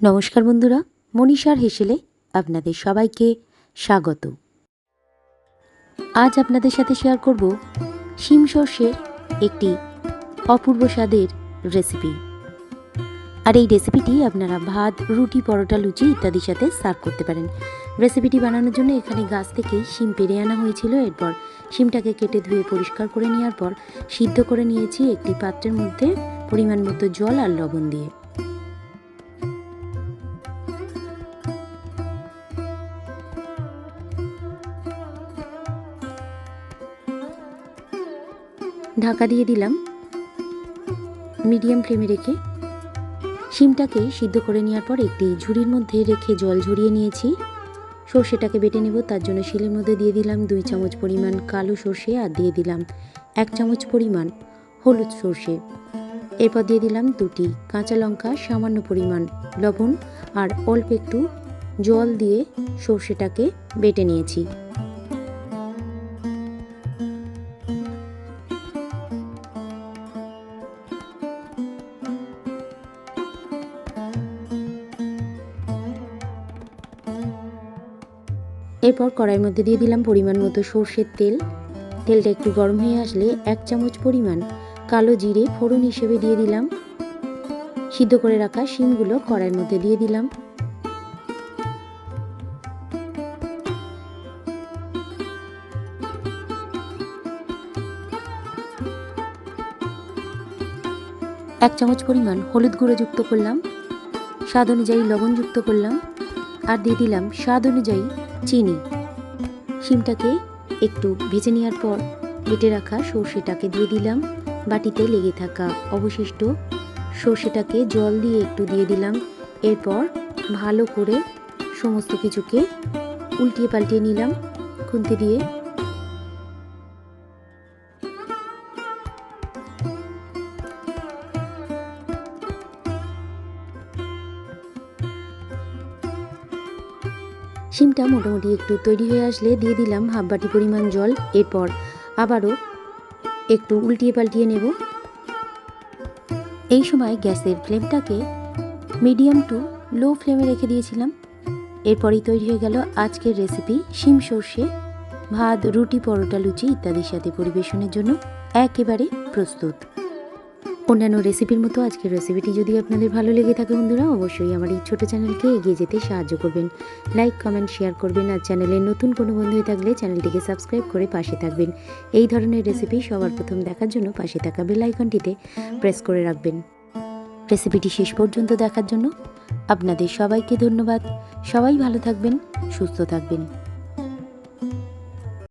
নমস্কার বন্ধুরা, মনীষার হেসেলে আপনাদের সবাইকে স্বাগত। আজ আপনাদের সাথে শেয়ার করব শিম সর্ষের একটি অপূর্ব স্বাদের রেসিপি আর এই রেসিপিটি আপনারা ভাত, রুটি, পরোটা, লুচি ইত্যাদির সাথে সার্ভ করতে পারেন। রেসিপিটি বানানোর জন্য এখানে গাছ থেকেই শিম পেরে আনা হয়েছিল। এরপর শিমটাকে কেটে ধুয়ে পরিষ্কার করে নেওয়ার পর সিদ্ধ করে নিয়েছি একটি পাত্রের মধ্যে পরিমাণ মতো জল আর লবণ দিয়ে। ঢাকা দিয়ে দিলাম। মিডিয়াম ফ্লেমে রেখে শিমটাকে সিদ্ধ করে নেওয়ার পর একটি ঝুড়ির মধ্যে রেখে জল ঝরিয়ে নিয়েছি। সর্ষেটাকে বেটে নেব, তার জন্য শিলের মধ্যে দিয়ে দিলাম দুই চামচ পরিমাণ কালো সর্ষে আর দিয়ে দিলাম এক চামচ পরিমাণ হলুদ সর্ষে। এরপর দিয়ে দিলাম দুটি কাঁচা লঙ্কা, সামান্য পরিমাণ লবণ আর অল্প একটু জল দিয়ে সর্ষেটাকে বেটে নিয়েছি। এরপর কড়াইয়ের মধ্যে দিয়ে দিলাম পরিমাণ মতো সর্ষের তেল। তেলটা একটু গরম হয়ে আসলে এক চামচ পরিমাণ কালো জিরে ফোড়ন হিসেবে দিয়ে দিলাম। সিদ্ধ করে রাখা শিমগুলো কড়াইয়ের মধ্যে দিয়ে দিলাম। এক চামচ পরিমাণ হলুদ গুঁড়ো যুক্ত করলাম। স্বাদ অনুযায়ী লবণ যুক্ত করলাম। আর দিয়ে দিলাম স্বাদ অনুযায়ী চিনি। শিমটাকে একটু ভেজে নেওয়ার পর কেটে রাখা সর্ষেটাকে দিয়ে দিলাম। বাটিতে লেগে থাকা অবশিষ্ট সর্ষেটাকে জল দিয়ে একটু দিয়ে দিলাম। এরপর ভালো করে সমস্ত কিছুকে উল্টিয়ে পাল্টিয়ে নিলাম। খুন্তি দিয়ে শিমটা মোটামুটি একটু তৈরি হয়ে আসলে দিয়ে দিলাম হাফ বাটি পরিমাণ জল, এরপর আবারও একটু উল্টিয়ে পাল্টিয়ে নেব। এই সময় গ্যাসের ফ্লেমটাকে মিডিয়াম টু লো ফ্লেমে রেখে দিয়েছিলাম। এরপরই তৈরি হয়ে গেল আজকের রেসিপি শিম সর্ষে, ভাত, রুটি, পরোটা, লুচি ইত্যাদির সাথে পরিবেশনের জন্য একেবারে প্রস্তুত। অন্যান্য রেসিপির মতো আজকের রেসিপিটি যদি আপনাদের ভালো লেগে থাকে বন্ধুরা, অবশ্যই আমার এই ছোটো চ্যানেলকে এগিয়ে যেতে সাহায্য করবেন। লাইক কমেন্ট শেয়ার করবেন আর চ্যানেলে নতুন কোনো বন্ধু হয়ে থাকলে চ্যানেলটিকে সাবস্ক্রাইব করে পাশে থাকবেন। এই ধরনের রেসিপি সবার প্রথম দেখার জন্য পাশে থাকা বেল আইকনটিতে প্রেস করে রাখবেন। রেসিপিটি শেষ পর্যন্ত দেখার জন্য আপনাদের সবাইকে ধন্যবাদ। সবাই ভালো থাকবেন, সুস্থ থাকবেন।